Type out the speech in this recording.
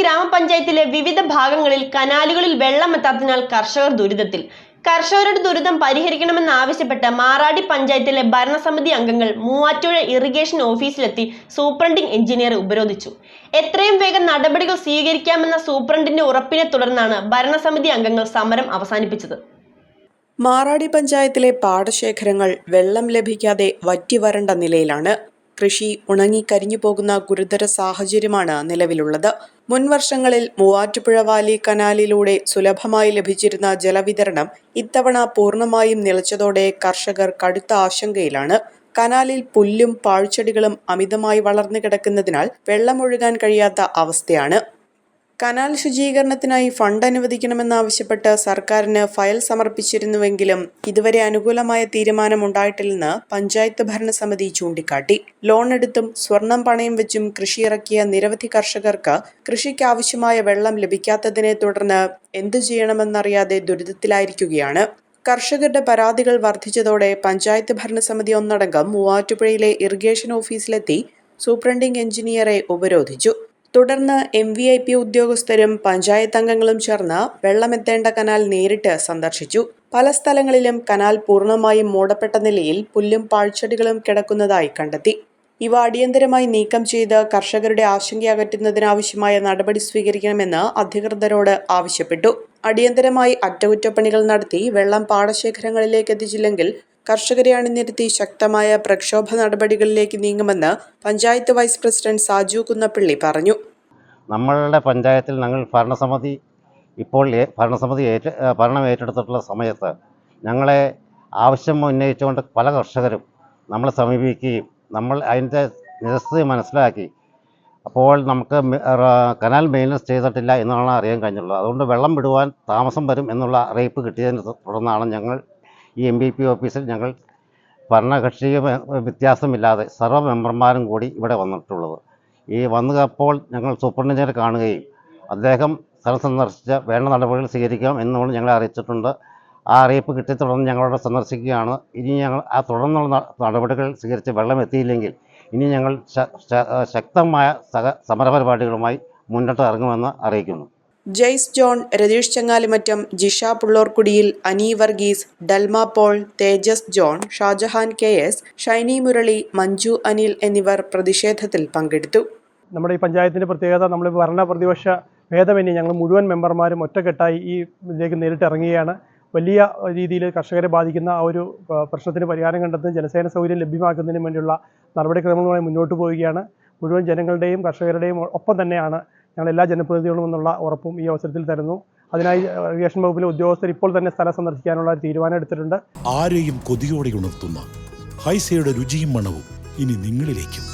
ഗ്രാമപഞ്ചായത്തിലെ വിവിധ ഭാഗങ്ങളിൽ കനാലുകളിൽ വെള്ളമെത്താത്തതിനാൽ കർഷകർ ദുരിതത്തിൽ. കർഷകരുടെ ദുരിതം പരിഹരിക്കണമെന്നാവശ്യപ്പെട്ട് മാറാടി പഞ്ചായത്തിലെ ഭരണസമിതി അംഗങ്ങൾ മൂവാറ്റുപുഴ ഇറിഗേഷൻ ഓഫീസിലെത്തി സൂപ്രണ്ടിംഗ് എഞ്ചിനീയറെ ഉപരോധിച്ചു. എത്രയും വേഗം നടപടികൾ സ്വീകരിക്കാമെന്ന സൂപ്രണ്ടിന്റെ ഉറപ്പിനെ തുടർന്നാണ് ഭരണസമിതി അംഗങ്ങൾ സമരം അവസാനിപ്പിച്ചത്. മാറാടി പഞ്ചായത്തിലെ പാടശേഖരങ്ങൾ വെള്ളം ലഭിക്കാതെ വറ്റിവരണ്ട നിലയിലാണ് കൃഷി ഉണങ്ങിക്കരിഞ്ഞു പോകുന്ന ഗുരുതര സാഹചര്യമാണ് നിലവിലുള്ളത്. മുൻവർഷങ്ങളിൽ മൂവാറ്റുപുഴ വാലി കനാലിലൂടെ സുലഭമായി ലഭിച്ചിരുന്ന ജലവിതരണം ഇത്തവണ പൂർണമായും നിലച്ചതോടെ കർഷകർ കടുത്ത ആശങ്കയിലാണ്. കനാലിൽ പുല്ലും പാഴ്ചെടികളും അമിതമായി വളർന്നു കിടക്കുന്നതിനാൽ വെള്ളമൊഴുകാൻ കഴിയാത്ത അവസ്ഥയാണ്. കനാൽ ശുചീകരണത്തിനായി ഫണ്ട് അനുവദിക്കണമെന്നാവശ്യപ്പെട്ട് സർക്കാരിന് ഫയൽ സമർപ്പിച്ചിരുന്നുവെങ്കിലും ഇതുവരെ അനുകൂലമായ തീരുമാനം ഉണ്ടായിട്ടില്ലെന്ന് പഞ്ചായത്ത് ഭരണസമിതി ചൂണ്ടിക്കാട്ടി. ലോൺ എടുത്തും സ്വർണം പണയം വെച്ചും കൃഷി ഇറക്കിയ നിരവധി കർഷകർക്ക് കൃഷിക്കാവശ്യമായ വെള്ളം ലഭിക്കാത്തതിനെ തുടർന്ന് എന്തു ചെയ്യണമെന്നറിയാതെ ദുരിതത്തിലായിരിക്കുകയാണ്. കർഷകരുടെ പരാതികൾ വർദ്ധിച്ചതോടെ പഞ്ചായത്ത് ഭരണസമിതി ഒന്നടങ്കം മൂവാറ്റുപുഴയിലെ ഇറിഗേഷൻ ഓഫീസിലെത്തി സൂപ്രണ്ടിംഗ് എഞ്ചിനീയറെ ഉപരോധിച്ചു. തുടർന്ന് എം വി ഐ പി ഉദ്യോഗസ്ഥരും പഞ്ചായത്ത് അംഗങ്ങളും ചേർന്ന് വെള്ളമെത്തേണ്ട കനാൽ നേരിട്ട് സന്ദർശിച്ചു. പല സ്ഥലങ്ങളിലും കനാൽ പൂർണമായും മൂടപ്പെട്ട നിലയിൽ പുല്ലും പാഴ്ചെടികളും കിടക്കുന്നതായി കണ്ടെത്തി. ഇവ അടിയന്തരമായി നീക്കം ചെയ്ത് കർഷകരുടെ ആശങ്ക അകറ്റുന്നതിനാവശ്യമായ നടപടി സ്വീകരിക്കണമെന്ന് അധികൃതരോട് ആവശ്യപ്പെട്ടു. അടിയന്തരമായി അറ്റകുറ്റപ്പണികൾ നടത്തി വെള്ളം പാടശേഖരങ്ങളിലേക്ക് എത്തിച്ചില്ലെങ്കിൽ കർഷകരെ അണിനിരത്തി ശക്തമായ പ്രക്ഷോഭ നടപടികളിലേക്ക് നീങ്ങുമെന്ന് പഞ്ചായത്ത് വൈസ് പ്രസിഡന്റ് സാജു കുന്നപ്പിള്ളി പറഞ്ഞു. നമ്മളുടെ പഞ്ചായത്തിൽ ഞങ്ങൾ ഭരണസമിതി ഇപ്പോൾ ഭരണസമിതി ഏറ്റ ഭരണം ഏറ്റെടുത്തിട്ടുള്ള സമയത്ത് ഞങ്ങളെ ആവശ്യം ഉന്നയിച്ചുകൊണ്ട് പല കർഷകരും നമ്മളെ സമീപിക്കുകയും നമ്മൾ അതിന്റെ നിരസ്ഥിതി മനസ്സിലാക്കി. അപ്പോൾ നമുക്ക് കനാൽ മെയിന്റനൻസ് ചെയ്തിട്ടില്ല എന്നാണ് അറിയാൻ കഴിഞ്ഞുള്ളത് അതുകൊണ്ട് വെള്ളം വിടുവാൻ താമസം വരും എന്നുള്ള അറിയിപ്പ് കിട്ടിയതിനെ തുടർന്നാണ് ഞങ്ങൾ ഈ എം ബി പി ഓഫീസിൽ ഞങ്ങൾ ഭരണകക്ഷി വ്യത്യാസമില്ലാതെ സർവ മെമ്പർമാരും കൂടി ഇവിടെ വന്നിട്ടുള്ളത്. ഈ വന്നപ്പോൾ ഞങ്ങൾ സൂപ്രണ്ടിനെ കാണുകയും അദ്ദേഹം സ്ഥലം സന്ദർശിച്ച് വേണ്ട നടപടികൾ സ്വീകരിക്കാം എന്നുകൊണ്ട് ഞങ്ങളെ അറിയിച്ചിട്ടുണ്ട്. ആ അറിയിപ്പ് കിട്ടി തുടർന്ന് ഞങ്ങളവിടെ സന്ദർശിക്കുകയാണ്. ഇനി ഞങ്ങൾ ആ തുടർന്നുള്ള നടപടികൾ സ്വീകരിച്ച് വെള്ളം എത്തിയില്ലെങ്കിൽ ഇനി ഞങ്ങൾ ശക്തമായ സഹ സമരപരിപാടികളുമായി മുന്നോട്ട് ഇറങ്ങുമെന്ന് അറിയിക്കുന്നു. ജെയ്സ് ജോൺ രതീഷ് ചങ്ങാലിമറ്റം ജിഷ പുള്ളോർക്കുടിയിൽ അനി വർഗീസ് ഡൽമ പോൾ തേജസ് ജോൺ ഷാജഹാൻ കെ എസ് ഷൈനി മുരളി മഞ്ജു അനിൽ എന്നിവർ പ്രതിഷേധത്തിൽ പങ്കെടുത്തു. നമ്മുടെ ഈ പഞ്ചായത്തിന്റെ പ്രത്യേകത നമ്മൾ ഭരണ പ്രതിപക്ഷ ഭേദമന്യേ ഞങ്ങൾ മുഴുവൻ മെമ്പർമാരും ഒറ്റക്കെട്ടായി ഈ ഇതിലേക്ക് നേരിട്ട് ഇറങ്ങുകയാണ്. വലിയ രീതിയിൽ കർഷകരെ ബാധിക്കുന്ന ആ ഒരു പ്രശ്നത്തിന് പരിഹാരം കണ്ടെത്തുന്ന ജനസേന സൗകര്യം ലഭ്യമാക്കുന്നതിന് വേണ്ടിയുള്ള നടപടിക്രമങ്ങളുമായി മുന്നോട്ട് പോവുകയാണ്. മുഴുവൻ ജനങ്ങളുടെയും കർഷകരുടെയും ഒപ്പം തന്നെയാണ് ഞങ്ങൾ എല്ലാ ജനപ്രതിനിധികളും എന്നുള്ള ഉറപ്പും ഈ അവസരത്തിൽ തരുന്നു. അതിനായി ഇറിഗേഷൻ വകുപ്പിലെ ഉദ്യോഗസ്ഥർ ഇപ്പോൾ തന്നെ സ്ഥലം സന്ദർശിക്കാനുള്ള ഒരു തീരുമാനം എടുത്തിട്ടുണ്ട്. ആരെയും കൊതിയോടെ ഉണർത്തുന്ന ഹൈസയുടെ രുചിയും മണവും ഇനി നിങ്ങളിലേക്കും.